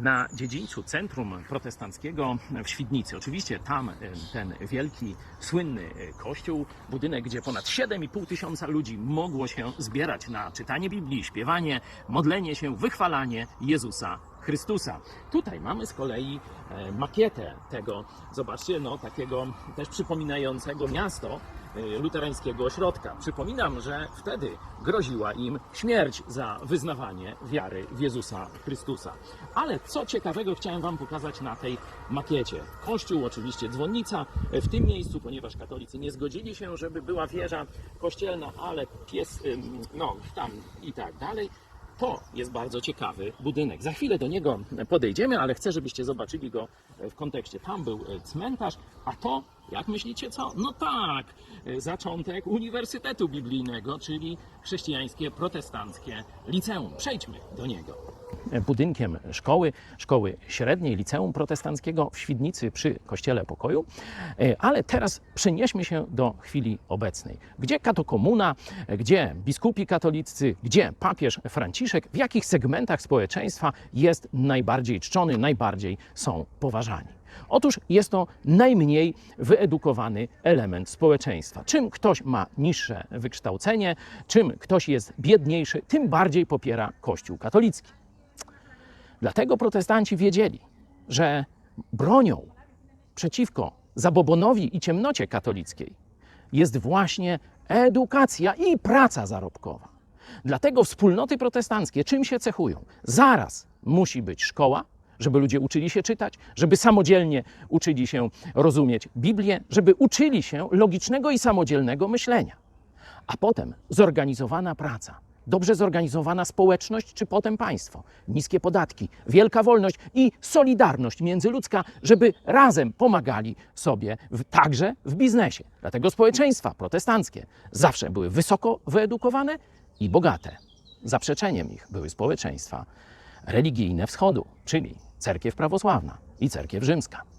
na dziedzińcu centrum protestanckiego w Świdnicy. Oczywiście tam e, ten wielki, słynny e, kościół, budynek, gdzie ponad 7,5 tysiąca ludzi mogło się zbierać na czytanie Biblii, śpiewanie, modlenie się, wychwalanie Jezusa Chrystusa. Tutaj mamy z kolei e, makietę tego, zobaczcie, no takiego też przypominającego miasto luterańskiego ośrodka. Przypominam, że wtedy groziła im śmierć za wyznawanie wiary w Jezusa Chrystusa. Ale co ciekawego chciałem Wam pokazać na tej makiecie. Kościół, oczywiście dzwonnica e, w tym miejscu, ponieważ katolicy nie zgodzili się, żeby była wieża kościelna, ale pies, no tam i tak dalej. To jest bardzo ciekawy budynek. Za chwilę do niego podejdziemy, ale chcę, żebyście zobaczyli go w kontekście. Tam był e, cmentarz, a to, jak myślicie, co? No tak, e, zaczątek Uniwersytetu Biblijnego, czyli chrześcijańskie, protestanckie liceum. Przejdźmy do niego. Budynkiem szkoły, szkoły średniej, liceum protestanckiego w Świdnicy przy Kościele Pokoju. E, Ale teraz przenieśmy się do chwili obecnej. Gdzie katokomuna, gdzie biskupi katolicy, gdzie papież Franciszek, w jakich segmentach społeczeństwa jest najbardziej czczony, najbardziej są poważani. Otóż jest to najmniej wyedukowany element społeczeństwa. Czym ktoś ma niższe wykształcenie, czym ktoś jest biedniejszy, tym bardziej popiera Kościół katolicki. Dlatego protestanci wiedzieli, że bronią przeciwko zabobonowi i ciemnocie katolickiej jest właśnie edukacja i praca zarobkowa. Dlatego wspólnoty protestanckie czym się cechują? Zaraz musi być szkoła, żeby ludzie uczyli się czytać, żeby samodzielnie uczyli się rozumieć Biblię, żeby uczyli się logicznego i samodzielnego myślenia. A potem zorganizowana praca, dobrze zorganizowana społeczność, czy potem państwo, niskie podatki, wielka wolność i solidarność międzyludzka, żeby razem pomagali sobie w, także w biznesie. Dlatego społeczeństwa protestanckie zawsze były wysoko wyedukowane i bogate. Zaprzeczeniem ich były społeczeństwa religijne wschodu, czyli cerkiew prawosławna i cerkiew rzymska.